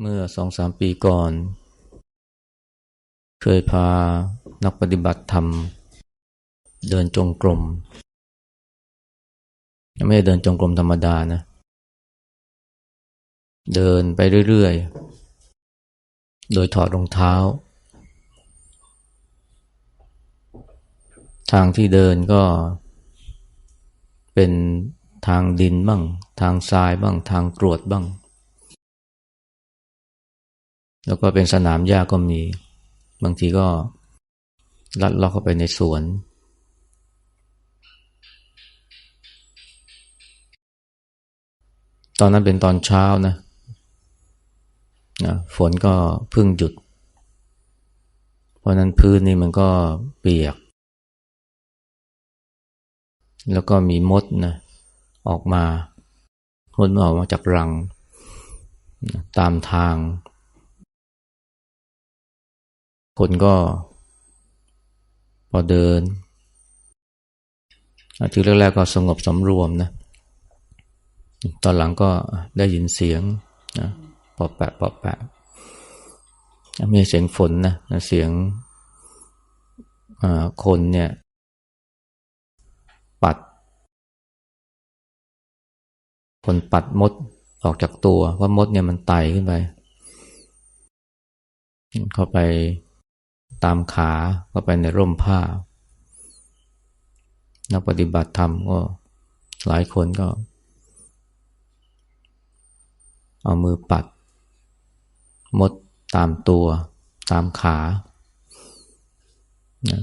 เมื่อสองสามปีก่อน เคยพานักปฏิบัติธรรม เดินจงกรมไม่ได้เดินจงกรมธรรมดานะ เดินไปเรื่อยๆ โดยถอดรองเท้า ทางที่เดินก็เป็นทางดินบ้าง ทางทรายบ้าง ทางกรวดบ้าง แล้วก็เป็นสนามหญ้าก็มี บางทีก็ลัดเลาะเข้าไปในสวน ตอนนั้นเป็นตอนเช้านะนะฝนก็เพิ่งหยุด เพราะนั้นพื้นนี่มันก็เปียก แล้วก็มีมดนะออกมามดมันออกมาจากรัง ตามทาง คนก็พอเดินทีแรกๆก็สงบสำรวมนะ ตอนหลังก็ได้ยินเสียงนะปอบแปะปอแปะมีเสียงฝนนะเสียงคนเนี่ย ปัด คนปัดมดออกจากตัวว่ามดเนี่ยมันไต่ขึ้นไป เข้าไป ตามขาเข้าไปในร่มผ้า นักปฏิบัติธรรมก็หลายคนก็ เอามือปัด มดตามตัวตามขานะ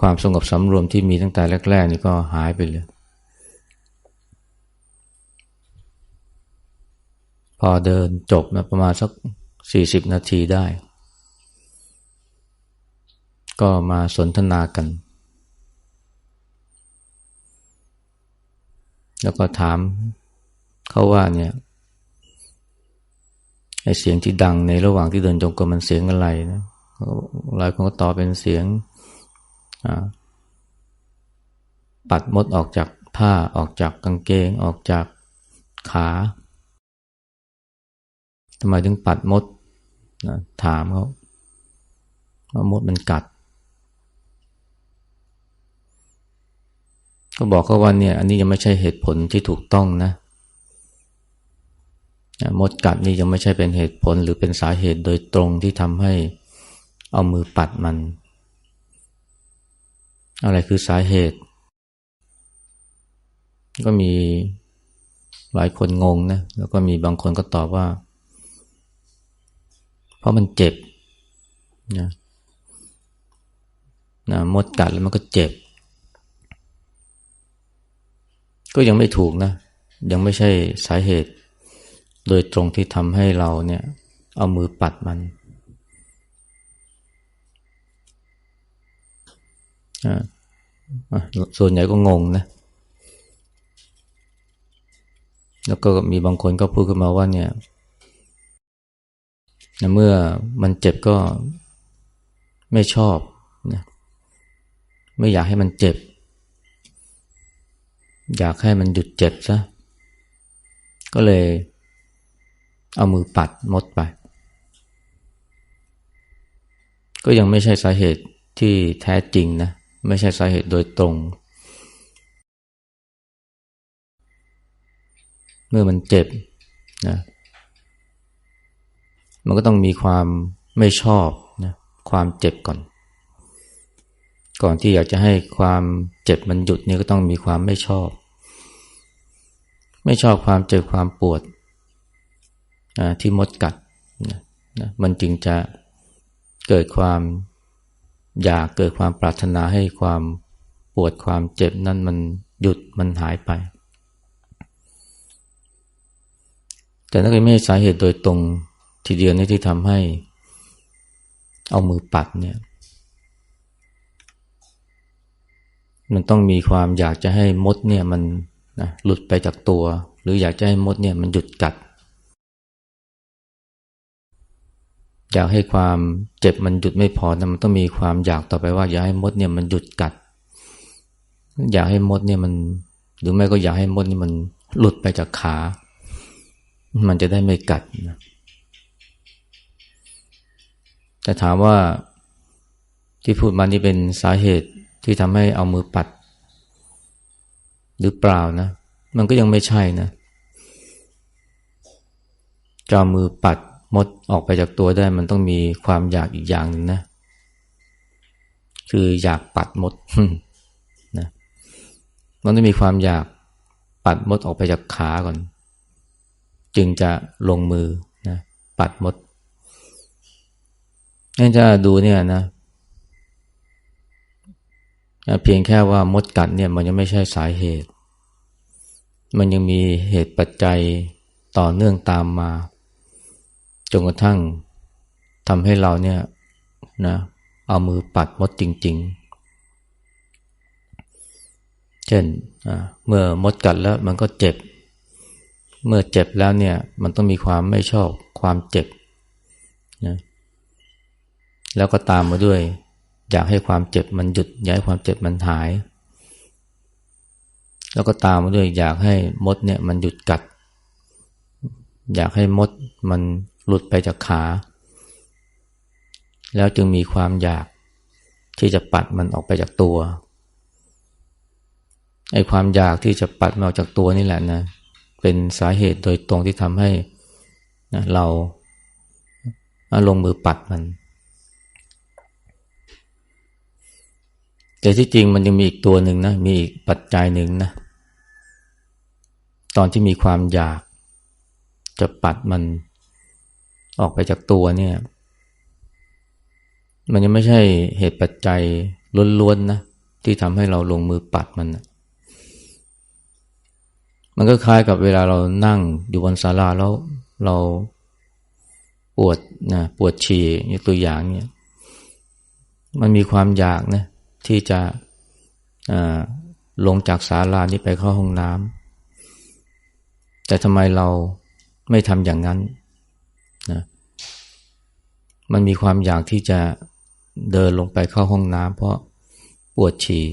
ความสงบสำรวมที่มีตั้งแต่แรก ๆ นี่ก็หายไปเลย พอเดินจบนะประมาณสักสี่สิบนาทีได้ ก็มาสนทนากัน แล้วก็ถามเขาว่าเนี่ยไอเสียงที่ดังในระหว่างที่เดินจงกรมมันเสียงอะไรนะหลายคนก็ตอบเป็นเสียงปัดมดออกจากผ้าออกจากกางเกง ออกจากขาทำไมถึงปัดมดนะถามเขาว่ามดมันกัด ก็บอกเขาว่าเนี่ยอันนี้ยังไม่ใช่เหตุผลที่ถูกต้องนะมดกัดนี่ยังไม่ใช่เป็นเหตุผลหรือเป็นสาเหตุโดยตรงที่ทำให้เอามือปัดมัน อะไรคือสาเหตุ ก็มีหลายคนงงนะแล้วก็มีบางคนก็ตอบว่า เพราะมันเจ็บนะนะมดกัดแล้วมันก็เจ็บ ก็ยังไม่ถูกนะ ยังไม่ใช่สาเหตุ โดยตรงที่ทำให้เราเนี่ย เอามือปัดมันส่วนใหญ่ก็งงนะ แล้วก็มีบางคนก็พูดขึ้นมาว่าเนี่ยเมื่อมันเจ็บก็ไม่ชอบนะไม่อยากให้มันเจ็บ อยากให้มันหยุดเจ็บซะ ก็เลยเอามือปัดมดไป ก็ยังไม่ใช่สาเหตุที่แท้จริงนะ ไม่ใช่สาเหตุโดยตรง เมื่อมันเจ็บนะมันก็ต้องมีความไม่ชอบนะความเจ็บก่อน ก่อนที่อยากจะให้ความเจ็บมันหยุดนี่ก็ต้องมีความไม่ชอบ ไม่ชอบความเจ็บความปวดที่มดกัดนะนะมันจึงจะเกิดความอยากเกิดความปรารถนาให้ความปวดความเจ็บนั้นมันหยุดมันหายไป แต่นั่นก็ไม่ใช่สาเหตุโดยตรงทีเดียวนี่ที่ทำให้เอามือปัดเนี่ย มันต้องมีความอยากจะให้มดเนี่ยมันนะหลุดไปจากตัว หรืออยากจะให้มดเนี่ยมันหยุดกัด อยากให้ความเจ็บมันหยุดไม่พอนะมันต้องมีความอยากต่อไปว่าอยากให้มดเนี่ยมันหยุดกัด อยากให้มดเนี่ยมัน หรือไม่ก็อยากให้มดนี่มันหลุดไปจากขา มันจะได้ไม่กัดนะแต่ถามว่าที่พูดมานี่เป็นสาเหตุ ที่ทำให้เอามือปัด หรือเปล่านะ มันก็ยังไม่ใช่นะจะมือปัดมดออกไปจากตัวได้มันต้องมีความอยากอีกอย่างหนึ่งนะ คืออยากปัดมดนะมันต้องมีความอยากปัดมดออกไปจากขาก่อน จึงจะลงมือนะปัดมดนี่จะดูเนี่ยนะ เพียงแค่ว่ามดกัดเนี่ยมันยังไม่ใช่สาเหตุ มันยังมีเหตุปัจจัยต่อเนื่องตามมา จนกระทั่งทำให้เราเนี่ยนะเอามือปัดมดจริง ๆ เช่นเมื่อมดกัดแล้วมันก็เจ็บ เมื่อเจ็บแล้วเนี่ยมันต้องมีความไม่ชอบความเจ็บนะแล้วก็ตามมาด้วย อยากให้ความเจ็บมันหยุด อยากให้ความเจ็บมันหาย แล้วก็ตามมาด้วยอยากให้มดเนี่ยมันหยุดกัด อยากให้มดมันหลุดไปจากขา แล้วจึงมีความอยากที่จะปัดมันออกไปจากตัวไอ้ความอยากที่จะปัดมันออกจากตัวนี่แหละนะเป็นสาเหตุโดยตรงที่ทำให้เราลงมือปัดมัน แต่ที่จริงมันยังมีอีกตัวหนึ่งนะ มีอีกปัจจัยหนึ่งนะ ตอนที่มีความอยาก จะปัดมันออกไปจากตัวเนี่ย มันยังไม่ใช่เหตุปัจจัยล้วนๆนะ ที่ทำให้เราลงมือปัดมันมันก็คล้ายกับเวลาเรานั่งอยู่บนศาลาแล้วเราปวดนะปวดฉี่อย่างตัวอย่างเนี่ย มันมีความอยากนะ ที่จะลงจากศาลานี้ไปเข้าห้องน้ำแต่ทำไมเราไม่ทำอย่างนั้นนะมันมีความอยากที่จะเดินลงไปเข้าห้องน้ำเพราะปวดฉี่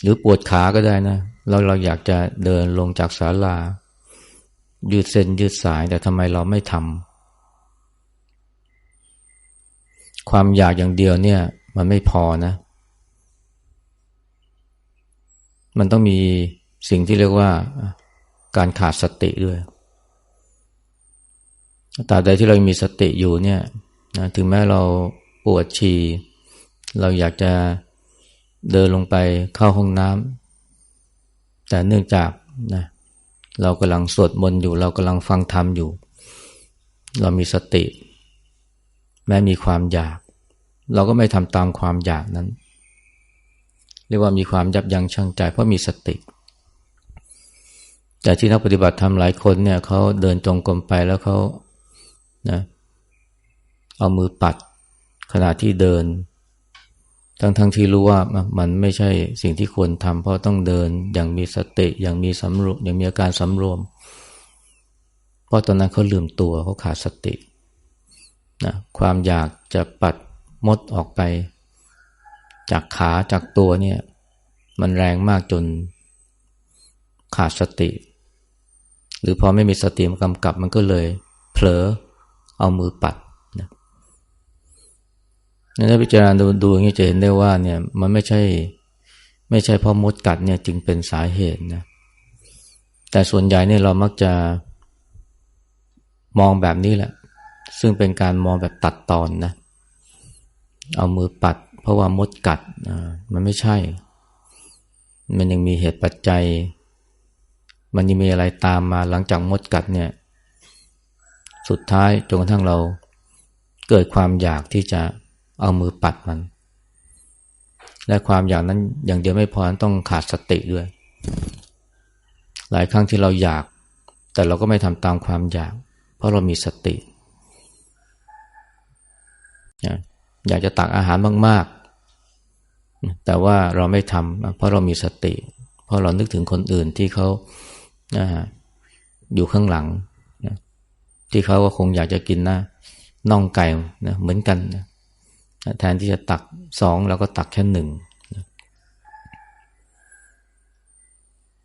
หรือปวดขาก็ได้นะเราเราอยากจะเดินลงจากศาลา ยืดเส้นยืดสายแต่ทำไมเราไม่ทำความอยากอย่างเดียวเนี่ย มันไม่พอนะ มันต้องมีสิ่งที่เรียกว่าการขาดสติด้วยตราใดที่เรามีสติอยู่เนี่ยนะถึงแม้เราปวดฉี่เราอยากจะเดินลงไปเข้าห้องน้ำแต่เนื่องจากนะเรากำลังสวดมนต์อยู่ เรากำลังฟังธรรมอยู่ เรามีสติ แม้มีความอยาก เราก็ไม่ทำตามความอยากนั้น เรียกว่ามีความยับยั้งชั่งใจเพราะมีสติ แต่ที่นักปฏิบัติทำหลายคนเนี่ยเขาเดินจงกรมไปแล้วเขานะเอามือปัดขณะที่เดิน ทั้งทั้งที่รู้ว่ามันไม่ใช่สิ่งที่ควรทำเพราะต้องเดินอย่างมีสติอย่างมีสำรวมอย่างมีอาการสำรวม เพราะตอนนั้นเขาลืมตัวเขาขาดสตินะความอยากจะปัด มดออกไป จากขาจากตัวเนี่ย มันแรงมากจนขาดสติ หรือพอไม่มีสติมากำกับมันก็เลยเผลอเอามือปัดนะถ้าพิจารณาดูดูอย่างนี้จะเห็นได้ว่าเนี่ยมันไม่ใช่ ไม่ใช่เพราะมดกัดเนี่ยจึงเป็นสาเหตุนะแต่ส่วนใหญ่เนี่ยเรามักจะมองแบบนี้แหละ ซึ่งเป็นการมองแบบตัดตอนนะ เอามือปัด เพราะว่ามดกัดมันไม่ใช่ มันยังมีเหตุปัจจัย มันยังมีอะไรตามมาหลังจากมดกัดเนี่ย สุดท้ายจนกระทั่งเราเกิดความอยากที่จะเอามือปัดมัน และความอยากนั้นอย่างเดียวไม่พอต้องขาดสติด้วย หลายครั้งที่เราอยาก แต่เราก็ไม่ทำตามความอยาก เพราะเรามีสติ อยากจะตักอาหารมาก ๆ แต่ว่าเราไม่ทำเพราะเรามีสติ เพราะเรานึกถึงคนอื่นที่เขาอยู่ข้างหลังที่เขาก็คงอยากจะกินนะน่องไก่นะเหมือนกันนะแทนที่จะตักสองเราก็ตักแค่หนึ่ง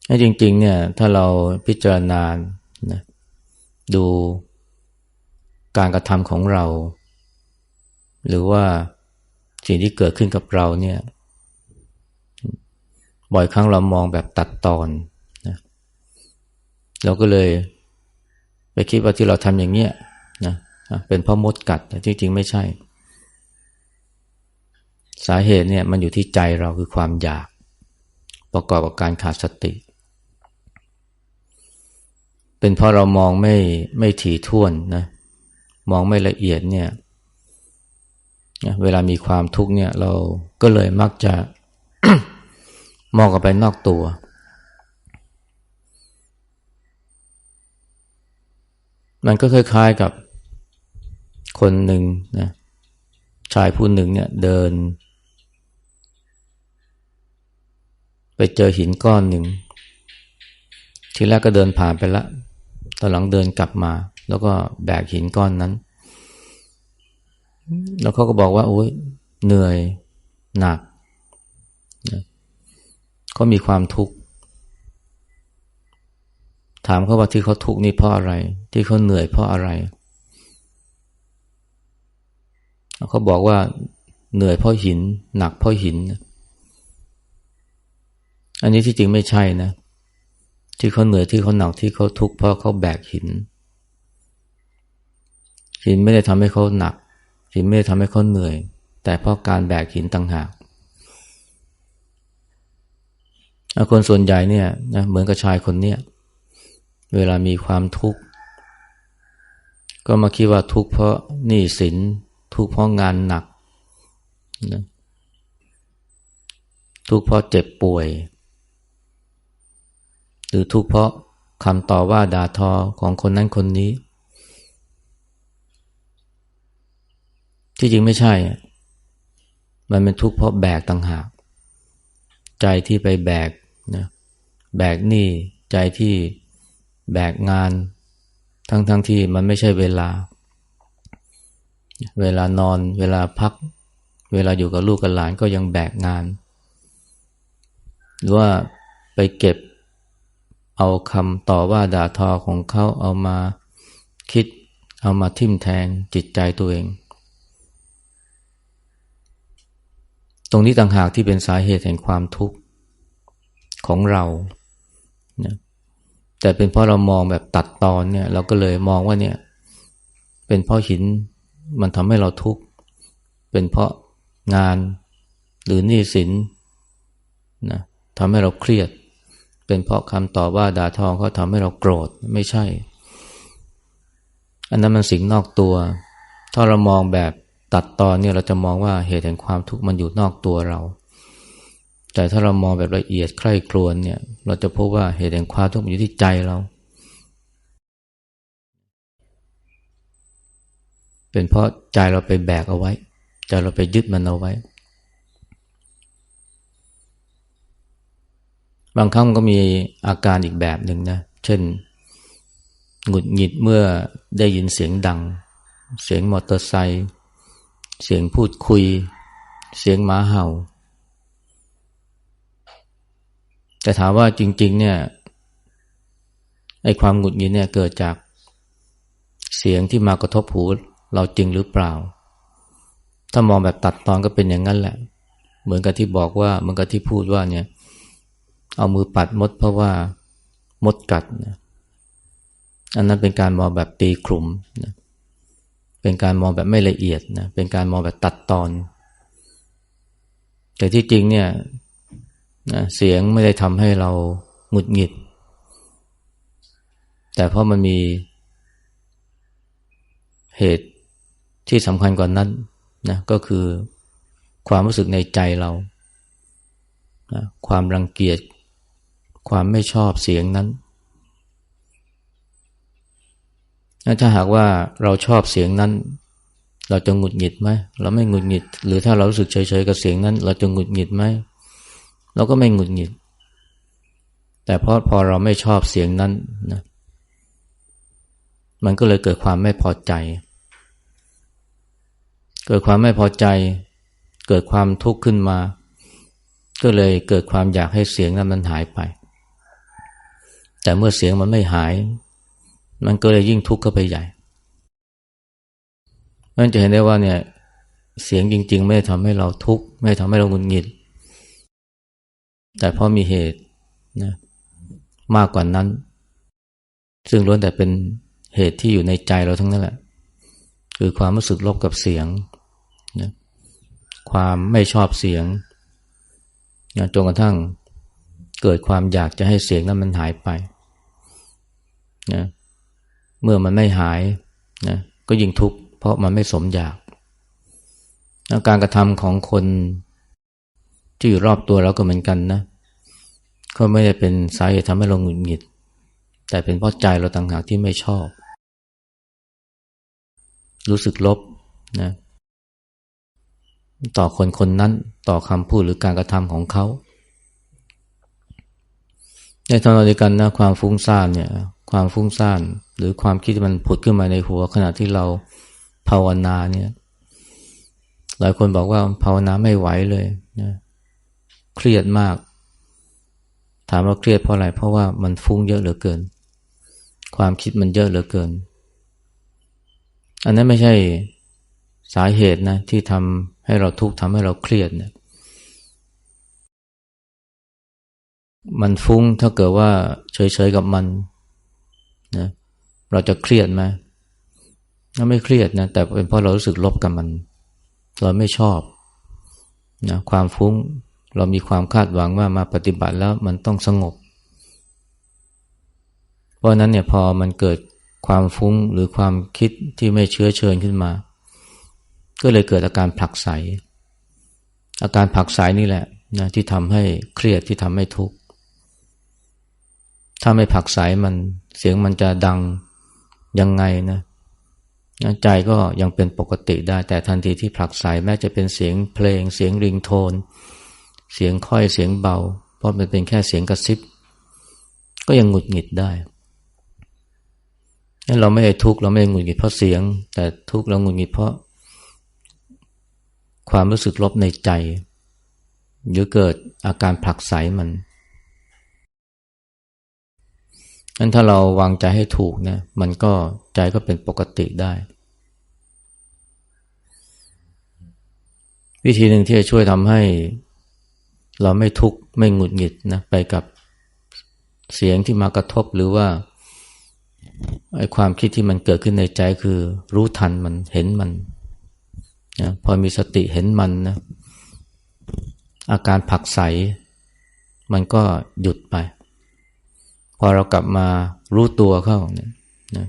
นะจริง ๆ เนี่ย ถ้าเราพิจารณานะดูการกระทำของเรา หรือว่าสิ่งที่เกิดขึ้นกับเราเนี่ย บ่อยครั้งเรามองแบบตัดตอนนะเราก็เลยไปคิดว่าที่เราทำอย่างเนี้ยนะเป็นเพราะมดกัดแต่จริงๆไม่ใช่ สาเหตุเนี่ยมันอยู่ที่ใจเราคือความอยาก ประกอบกับการขาดสติ เป็นเพราะเรามองไม่ไม่ถี่ถ้วนนะมองไม่ละเอียดเนี่ย เวลามีความทุกข์เนี่ยเราก็เลยมักจะมองกันไปนอกตัว มันก็คล้ายๆกับคนหนึ่งนะชายผู้หนึ่งเนี่ยเดิน ไปเจอหินก้อนหนึ่ง ทีแรกก็เดินผ่านไปละตอนหลังเดินกลับมา แล้วก็แบกหินก้อนนั้น แล้วเขาก็บอกว่า โอ้ยเหนื่อยหนักเขามีความทุกข์ ถามเขาว่าที่เขาทุกข์นี่เพราะอะไร ที่เขาเหนื่อยเพราะอะไร เขาบอกว่าเหนื่อยเพราะหิน หนักเพราะหิน อันนี้ที่จริงไม่ใช่นะ ที่เขาเหนื่อยที่เขาหนักที่เขาทุกข์เพราะเขาแบกหิน หินไม่ได้ทำให้เขาหนัก หินไม่ได้ทำให้เขาเหนื่อย แต่เพราะการแบกหินต่างหากคนส่วนใหญ่เนี่ยนะเหมือนกับชายคนเนี้ยเวลามีความทุกข์ ก็มาคิดว่าทุกข์เพราะหนี้สินทุกข์เพราะงานหนักนะทุกข์เพราะเจ็บป่วย หรือทุกข์เพราะคำต่อว่าด่าทอของคนนั้นคนนี้ ที่จริงไม่ใช่ มันเป็นทุกข์เพราะแบกต่างหาก ใจที่ไปแบกนะแบกหนี้ใจที่แบกงาน ทั้งๆทที่มันไม่ใช่เวลา เวลานอน เวลาพัก เวลาอยู่กับลูกกับหลานก็ยังแบกงาน หรือว่าไปเก็บเอาคำต่อว่าด่าทอของเขาเอามาคิดเอามาทิ่มแทงจิตใจตัวเอง ตรงนี้ต่างหากที่เป็นสาเหตุแห่งความทุกข์ของเรานะแต่เป็นเพราะเรามองแบบตัดตอนเนี่ย เราก็เลยมองว่าเนี่ย เป็นเพราะหินมันทำให้เราทุกข์เป็นเพราะงานหรือหนี้สินนะทำให้เราเครียด เป็นเพราะคำต่อว่าด่าทองเขาทำให้เราโกรธไม่ใช่ อันนั้นมันสิ่งนอกตัว ถ้าเรามองแบบ ตัดตอนเนี่ยเราจะมองว่าเหตุแห่งความทุกข์มันอยู่นอกตัวเรา แต่ถ้าเรามองแบบละเอียดใคร่ครวญเนี่ย เราจะพบว่าเหตุแห่งความทุกข์อยู่ที่ใจเรา เป็นเพราะใจเราไปแบกเอาไว้ ใจเราไปยึดมันเอาไว้ บางครั้งก็มีอาการอีกแบบหนึ่งนะ เช่น หงุดหงิดเมื่อได้ยินเสียงดัง เสียงมอเตอร์ไซค์ เสียงพูดคุย เสียงหมาเห่า แต่ถามว่าจริง ๆ เนี่ยไอ้ความหงุดหงิดเนี่ยเกิดจากเสียงที่มากระทบหูเราจริงหรือเปล่า ถ้ามองแบบตัดตอนก็เป็นอย่างนั้นแหละ เหมือนกับที่บอกว่าเหมือนกับที่พูดว่าเนี่ย เอามือปัดมดเพราะว่ามดกัดนะอันนั้นเป็นการมองแบบตีคลุมนะ เป็นการมองแบบไม่ละเอียดนะเป็นการมองแบบตัดตอน แต่ที่จริงเนี่ยนะเสียงไม่ได้ทำให้เราหงุดหงิด แต่เพราะมันมีเหตุที่สำคัญกว่านนั้นนะก็คือความรู้สึกในใจเรานะความรังเกียจ ความไม่ชอบเสียงนั้น ถ้าหากว่าเราชอบเสียงนั้น เราจะหงุดหงิดไหมเราไม่หงุดหงิด หรือถ้าเรารู้สึกเฉยๆกับเสียงนั้น เราจะหงุดหงิดไหมเราก็ไม่หงุดหงิด แต่พอพอเราไม่ชอบเสียงนั้นนะมันก็เลยเกิดความไม่พอใจ เกิดความไม่พอใจ เกิดความทุกข์ขึ้นมา ก็เลยเกิดความอยากให้เสียงนั้นมันหายไป แต่เมื่อเสียงมันไม่หาย มันก็เลยยิ่งทุกข์เข้าไปใหญ่มันจะเห็นได้ว่าเนี่ยเสียงจริง ๆ ไม่ได้ทำให้เราทุกข์ไม่ทำให้เราหงุดหงิด แต่เพราะมีเหตุนะมากกว่านั้น ซึ่งล้วนแต่เป็นเหตุที่อยู่ในใจเราทั้งนั้นแหละ คือความรู้สึกลบกับเสียงนะความไม่ชอบเสียงนะจนกระทั่งเกิดความอยากจะให้เสียงนั้นมันหายไปนะ เมื่อมันไม่หายนะก็ยิ่งทุกข์เพราะมันไม่สมอยากการกระทำของคนที่อยู่รอบตัวเราก็เหมือนกันนะก็ไม่ได้เป็นสาเหตุทำให้เราหงุดหงิด แต่เป็นเพราะใจเราต่างหากที่ไม่ชอบ รู้สึกลบนะต่อคนคนนั้นต่อคำพูดหรือการกระทำของเขาในทางเดียวกันนะความฟุ้งซ่านเนี่ย ความฟุ้งซ่าน หรือความคิดที่มันผุดขึ้นมาในหัวขณะที่เราภาวนาเนี่ย หลายคนบอกว่าภาวนาไม่ไหวเลยนะเครียดมาก ถามว่าเครียดเพราะอะไร เพราะว่ามันฟุ้งเยอะเหลือเกิน ความคิดมันเยอะเหลือเกิน อันนั้นไม่ใช่สาเหตุนะที่ทำให้เราทุกข์ทำให้เราเครียดเนี่ยมันฟุ้งถ้าเกิดว่าเฉยๆกับมัน เราจะเครียดไหมเราไม่เครียดนะแต่เป็นเพราะเรารู้สึกลบกับมัน เราไม่ชอบนะความฟุ้งเรามีความคาดหวังว่ามาปฏิบัติแล้วมันต้องสงบ เพราะนั้นเนี่ยพอมันเกิดความฟุ้งหรือความคิดที่ไม่เชื้อเชิญขึ้นมา ก็เลยเกิดอาการผลักไสอาการผลักไสนี่แหละนะที่ทำให้เครียดที่ทำให้ทุกข์ถ้าไม่ผลักสมันเสียงมันจะดัง ยังไงนะใจก็ยังเป็นปกติได้ แต่ทันทีที่ผลักสายแม้จะเป็นเสียงเพลง เสียงริงโทน เสียงค่อยเสียงเบา เพราะมันเป็นแค่เสียงกระซิบ ก็ยังหงุดหงิดได้เราไม่ได้ทุกข์เราไม่ได้หงุดหงิดเพราะเสียง แต่ทุกข์เราหงุดหงิดเพราะ ความรู้สึกลบในใจ หรือเกิดอาการผลักไสมัน นั้นถ้าเราวางใจให้ถูกเนี่ยมันก็ใจก็เป็นปกติได้ วิธีหนึ่งที่จะช่วยทำให้ เราไม่ทุกข์ไม่หงุดหงิดนะไปกับเสียงที่มากระทบหรือว่าไอ้ความคิดที่มันเกิดขึ้นในใจคือ รู้ทันมันเห็นมันนะพอมีสติเห็นมันนะอาการผักใส มันก็หยุดไป พอเรากลับมารู้ตัวเข้าเนี่ยนะ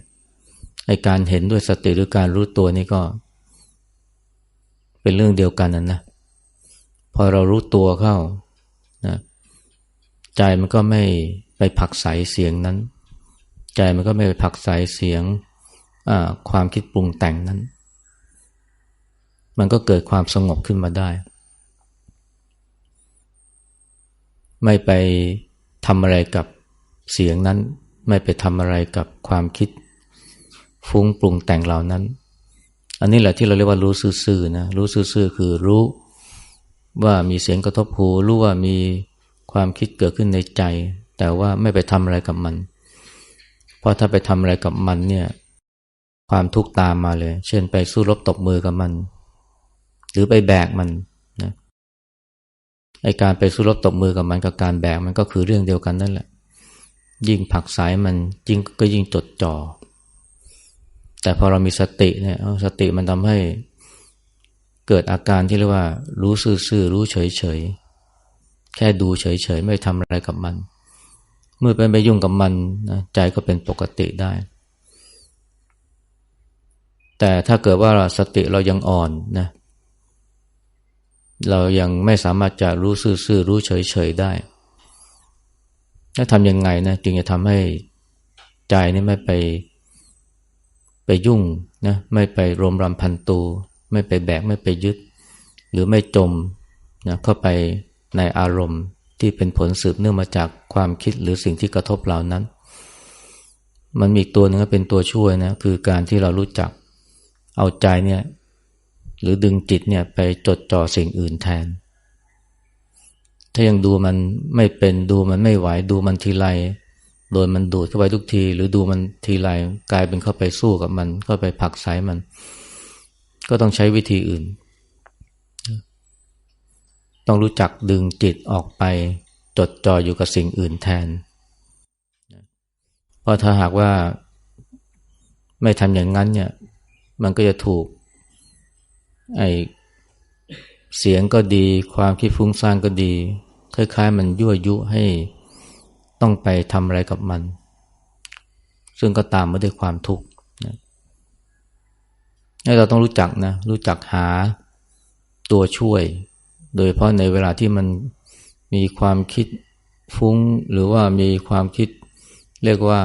ไอการเห็นด้วยสติหรือการรู้ตัวนี่ก็ เป็นเรื่องเดียวกันนะนะพอเรารู้ตัวเข้านะใจมันก็ไม่ไปผักใสเสียงนั้น ใจมันก็ไม่ไปผักใสเสียงความคิดปรุงแต่งนั้น มันก็เกิดความสงบขึ้นมาได้ ไม่ไปทำอะไรกับ เสียงนั้นไม่ไปทำอะไรกับความคิดฟุ้งปรุงแต่งเหล่านั้น อันนี้แหละที่เราเรียกว่ารู้ซื่อๆนะรู้ซื่อๆคือรู้ว่ามีเสียงกระทบหูรู้ว่ามีความคิดเกิดขึ้นในใจ แต่ว่าไม่ไปทำอะไรกับมัน เพราะถ้าไปทำอะไรกับมันเนี่ยความทุกข์ตามมาเลย เช่นไปสู้รบตบมือกับมัน หรือไปแบกมันนะไอการไปสู้รบตบมือกับมันกับการแบกมันก็คือเรื่องเดียวกันนั่นแหละ ยิ่งผักสายมันยิ่งก็ยิ่งจดจอ่อแต่พอเรามีสติเนี่ยสติมันทำให้เกิดอาการที่เรียกว่า รู้ซื่อๆรู้เฉยๆแค่ดูเฉยๆไม่ทำอะไรกับมัน เมื่อเป็นไปยุ่งกับมันนะใจก็เป็นปกติได้ แต่ถ้าเกิดว่าสติเรายังอ่อนนะเรายังไม่สามารถจะรู้ซื่อๆรู้เฉยๆได้ แล้วทำยังไงนะจึงจะทำให้ใจนี่ไม่ไปไปยุ่งนะไม่ไปรวมรำพันตู ไม่ไปแบกไม่ไปยึด หรือไม่จมนะเข้าไปในอารมณ์ที่เป็นผลสืบเนื่องมาจากความคิดหรือสิ่งที่กระทบเหล่านั้น มันมีตัวหนึ่งเป็นตัวช่วยนะคือการที่เรารู้จักเอาใจเนี่ยหรือดึงจิตเนี่ยไปจดจ่อสิ่งอื่นแทน ถ้ายังดูมันไม่เป็นดูมันไม่ไหวดูมันทีไรโดนมันดูดเข้าไปทุกที หรือดูมันทีไรกลายเป็นเข้าไปสู้กับมัน เข้าไปผักสายมัน ก็ต้องใช้วิธีอื่น ต้องรู้จักดึงจิตออกไปจดจ่ออยู่กับสิ่งอื่นแทน เพราะถ้าหากว่าไม่ทำอย่างนั้นเนี่ย มันก็จะถูกไอเสียงก็ดี ความคิดฟุ้งซ่านก็ดี คล้ายๆ มันยั่วยุให้ต้องไปทำอะไรกับมัน ซึ่งก็ตามมาด้วยความทุกข์นะเราต้องรู้จักนะ รู้จักหาตัวช่วย โดยเพราะในเวลาที่มันมีความคิดฟุ้ง หรือว่ามีความคิดเรียกว่า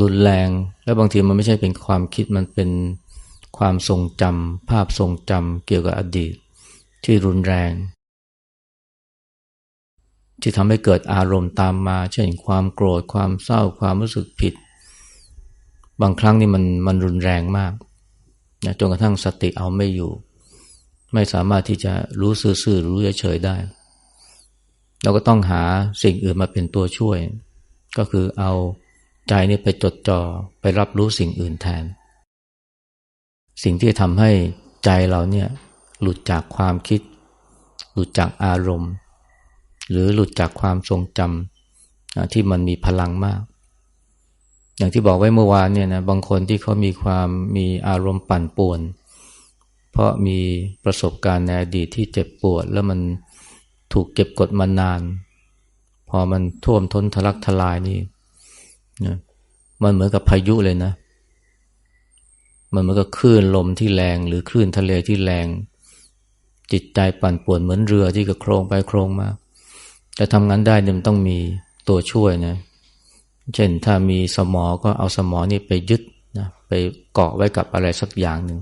รุนแรง และบางทีมันไม่ใช่เป็นความคิดมันเป็นความทรงจำภาพทรงจำเกี่ยวกับอดีต ที่รุนแรง ที่ทำให้เกิดอารมณ์ตามมา เช่นความโกรธความเศร้าความรู้สึกผิด บางครั้งนี่มันมันรุนแรงมากนะจนกระทั่งสติเอาไม่อยู่ ไม่สามารถที่จะรู้ซื่อๆรู้เฉยๆได้ เราก็ต้องหาสิ่งอื่นมาเป็นตัวช่วย ก็คือเอาใจนี่ไปจดจ่อไปรับรู้สิ่งอื่นแทน สิ่งที่ทำให้ใจเราเนี่ย หลุดจากความคิด หลุดจากอารมณ์ หรือหลุดจากความทรงจำที่มันมีพลังมาก อย่างที่บอกไว้เมื่อวานเนี่ยนะบางคนที่เขามีความมีอารมณ์ปั่นป่วน เพราะมีประสบการณ์ในอดีตที่เจ็บปวด แล้วมันถูกเก็บกดมานาน พอมันท่วมท้นทะลักทลายนี่นะมันเหมือนกับพายุเลยนะ มันเหมือนกับคลื่นลมที่แรง หรือคลื่นทะเลที่แรง จิตใจปั่นป่วนเหมือนเรือที่กระโครงไปโครงมาจะทำงานได้เนี่ยมันต้องมีตัวช่วยนะเช่นถ้ามีสมอก็เอาสมอนี่ไปยึดนะไปเกาะไว้กับอะไรสักอย่างหนึ่ง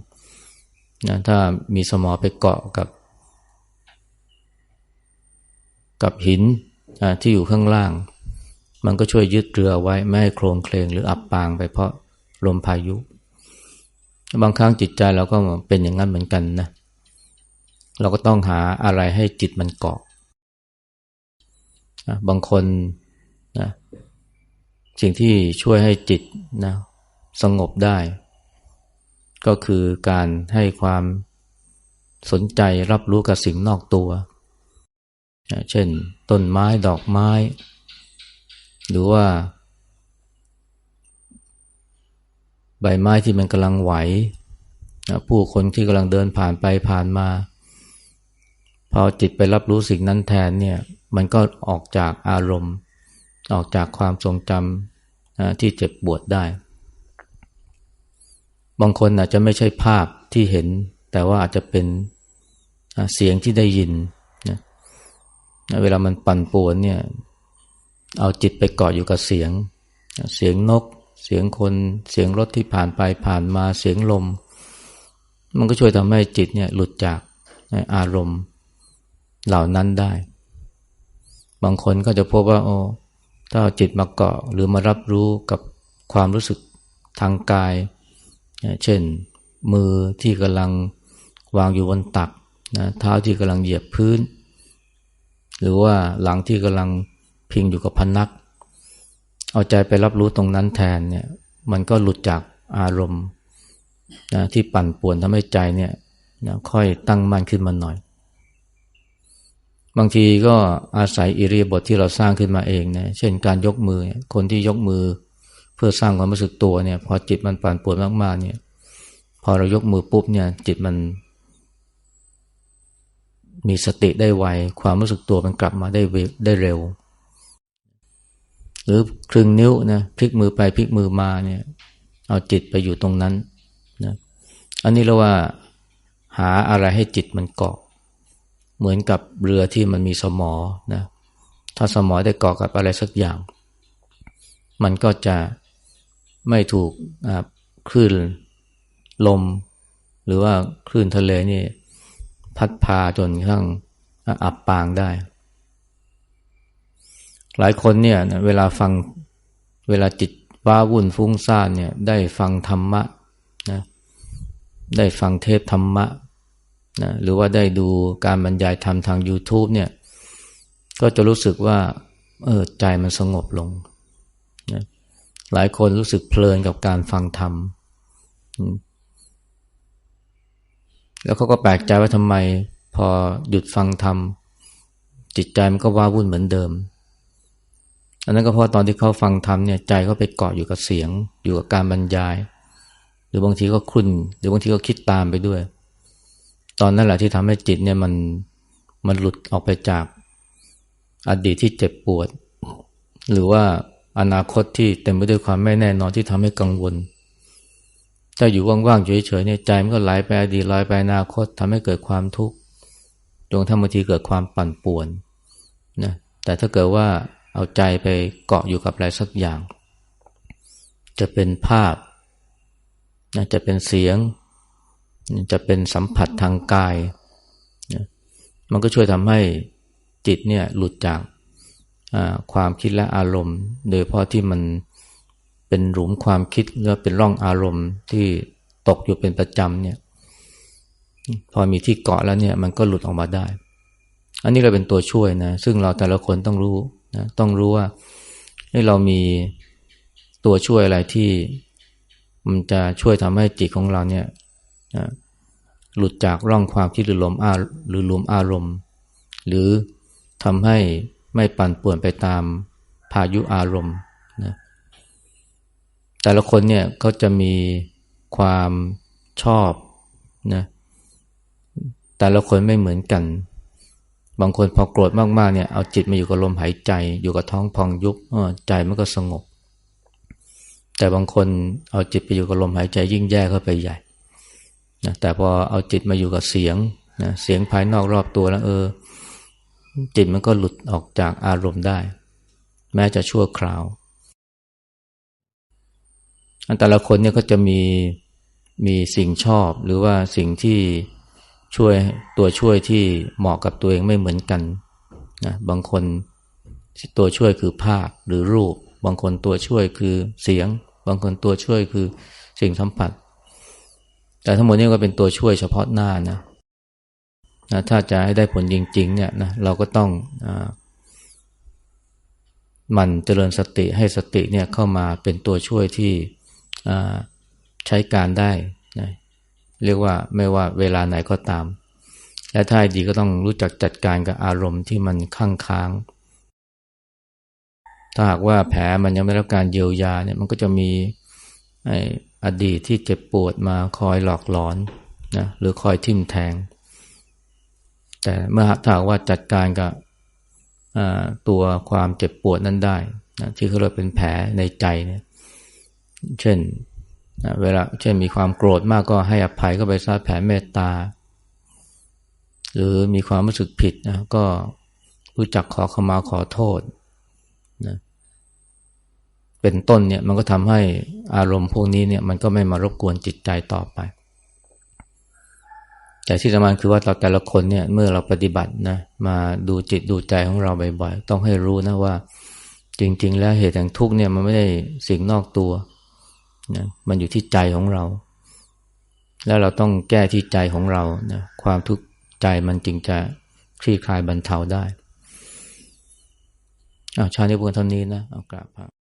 นะถ้ามีสมอไปเกาะกับ กับหินที่อยู่ข้างล่าง มันก็ช่วยยึดเรือไว้ไม่ให้โครงเคลงหรืออับปางไปเพราะลมพายุ บางครั้งจิตใจเราก็เป็นอย่างนั้นเหมือนกันนะเเราก็ต้องหาอะไรให้จิตมันเกาะบางคนนะสิ่งที่ช่วยให้จิตนะสงบได้ ก็คือการให้ความสนใจรับรู้กับสิ่งนอกตัวเช่น ต้นไม้ดอกไม้ หรือว่า ใบไม้ที่มันกำลังไหวผู้คนที่กำลังเดินผ่านไปผ่านมา พอจิตไปรับรู้สิ่งนั้นแทนเนี่ยมันก็ออกจากอารมณ์ ออกจากความทรงจำที่เจ็บปวดได้ บางคนอาจจะไม่ใช่ภาพที่เห็น แต่ว่าอาจจะเป็นเสียงที่ได้ยินนะเวลามันปั่นป่วนเนี่ยเอาจิตไปเกาะอยู่กับเสียง เสียงนก เสียงคน เสียงรถที่ผ่านไปผ่านมาเสียงลม มันก็ช่วยทำให้จิตเนี่ยหลุดจากอารมณ์ เหล่านั้นได้ บางคนก็จะพบว่าโอ้ถ้าจิตมาเกาะหรือมารับรู้กับความรู้สึกทางกาย เช่นมือที่กำลังวางอยู่บนตักนะเท้าที่กำลังเหยียบพื้น หรือว่าหลังที่กำลังพิงอยู่กับพนัก เอาใจไปรับรู้ตรงนั้นแทนเนี่ยมันก็หลุดจากอารมณ์นะที่ปั่นป่วนทำให้ใจเนี่ยนะค่อยตั้งมั่นขึ้นมาหน่อย บางทีก็อาศัยอิริยาบถทที่เราสร้างขึ้นมาเองนะเช่นการยกมือ คนที่ยกมือเพื่อสร้างความรู้สึกตัวเนี่ย พอจิตมันปั่นป่วนมากๆเนี่ย พอเรายกมือปุ๊บเนี่ย จิตมัน มีสติได้ไวความรู้สึกตัวมันกลับมาได้ได้เร็ว หรือครึ่งนิ้วนะพลิกมือไปพลิกมือมาเนี่ย เอาจิตไปอยู่ตรงนั้นนะอันนี้เราว่าหาอะไรให้จิตมันเกาะ เหมือนกับเรือที่มันมีสมอนะถ้าสมอได้เกาะกับอะไรสักอย่าง มันก็จะไม่ถูกคลื่นลม หรือว่าคลื่นทะเลนี่พัดพาจนข้างอับปางได้ หลายคนเนี่ยเวลาฟังเวลาจิตว้าวุ่นฟุ้งซ่านเนี่ยได้ฟังธรรมะนะได้ฟังเทพธรรมะ นะหรือว่าได้ดูการบรรยายธรรมทาง YouTube เนี่ยก็จะรู้สึกว่าเออใจมันสงบลงนะหลายคนรู้สึกเพลินกับการฟังธรรม แล้วเขาก็แปลกใจว่าทำไมพอหยุดฟังธรรม จิตใจมันก็ว้าวุ่นเหมือนเดิม อันนั้นก็เพราะตอนที่เขาฟังธรรมเนี่ยใจเขาไปเกาะอยู่กับเสียง อยู่กับการบรรยาย หรือบางทีก็คุ้นหรือบางทีก็คิดตามไปด้วย ตอนนั้นแหละที่ทำให้จิตเนี่ยมันมันหลุดออกไปจากอดีตที่เจ็บปวด หรือว่าอนาคตที่เต็มไปด้วยความไม่แน่นอนที่ทำให้กังวล ถ้าอยู่ว่างๆเฉยๆเนี่ยใจมันก็ไหลไปอดีตลอยไปอนาคตทำให้เกิดความทุกข์จนทั้งบางทีเกิดความปั่นป่วนนะแต่ถ้าเกิดว่าเอาใจไปเกาะอยู่กับอะไรสักอย่าง จะเป็นภาพนะจะเป็นเสียง จะเป็นสัมผัสทางกายนะมันก็ช่วยทำให้จิตเนี่ยหลุดจากความคิดและอารมณ์ โดยเพราะที่มันเป็นหลุมความคิดหรือเป็นร่องอารมณ์ที่ตกอยู่เป็นประจำเนี่ย พอมีที่เกาะแล้วเนี่ยมันก็หลุดออกมาได้ อันนี้เราเป็นตัวช่วยนะซึ่งเราแต่ละคนต้องรู้นะต้องรู้ว่าให้เรามีตัวช่วยอะไรที่มันจะช่วยทำให้จิตของเราเนี่ย หลุดจากร่องความคิดหรือลมอาหรือลมอารมณ์ หรือทำให้ไม่ปั่นป่วนไปตามพายุอารมณ์นะแต่ละคนเนี่ยเขาจะมีความชอบนะแต่ละคนไม่เหมือนกัน บางคนพอโกรธมากๆเนี่ยเอาจิตมาอยู่กับลมหายใจ อยู่กับท้องพองยุบใจมันก็สงบ แต่บางคนเอาจิตไปอยู่กับลมหายใจยิ่งแย่เข้าไปใหญ่ นะแต่พอเอาจิตมาอยู่กับเสียงนะเสียงภายนอกรอบตัวแล้วเออ จิตมันก็หลุดออกจากอารมณ์ได้ แม้จะชั่วคราวอันแต่ละคนเนี่ยก็จะมีมีสิ่งชอบหรือว่าสิ่งที่ช่วยตัวช่วยที่เหมาะกับตัวเองไม่เหมือนกันนะบางคนตัวช่วยคือภาพหรือรูป บางคนตัวช่วยคือเสียง บางคนตัวช่วยคือสิ่งสัมผัส แต่ทั้งหมดนี้ก็เป็นตัวช่วยเฉพาะหน้านะนะถ้าจะให้ได้ผลจริงๆเนี่ยนะเราก็ต้องอมันเจริญสติให้สติเนี่ยเข้ามาเป็นตัวช่วยที่ใช้การได้นะเรียกว่าไม่ว่าเวลาไหนก็ตาม และถ้าดีก็ต้องรู้จักจัดการกับอารมณ์ที่มันข้างค้าง ถ้าหากว่าแผลมันยังไม่รับการเยียวยาเนี่ยมันก็จะมี อดีตที่เจ็บปวดมาคอยหลอกหลอนนะหรือคอยทิ่มแทง แต่เมื่อถ้าว่าจัดการกับตัวความเจ็บปวดนั้นได้นะที่เขาเรียกเป็นแผลในใจเนี่ยเช่นเวลาเช่นมีความโกรธมากก็ให้อภัยก็ไปซาแผ่เมตตา หรือมีความรู้สึกผิดนะก็รู้จักขอขมาขอโทษ เป็นต้นเนี่ยมันก็ทำให้อารมณ์พวกนี้เนี่ยมันก็ไม่มารบกวนจิตใจต่อไป แต่ที่สำคัญคือว่าเราแต่ละคนเนี่ยเมื่อเราปฏิบัตินะมาดูจิตดูใจของเราบ่อยๆ ต้องให้รู้นะว่า จริง ๆ แล้วเหตุแห่งทุกข์เนี่ยมันไม่ได้สิ่งนอกตัวนะมันอยู่ที่ใจของเรา แล้วเราต้องแก้ที่ใจของเรานะความทุกข์ใจมันจึงจะคลี่คลายบรรเทาได้อาชาตินี้พียงเท่านี้นะเอากราบพระ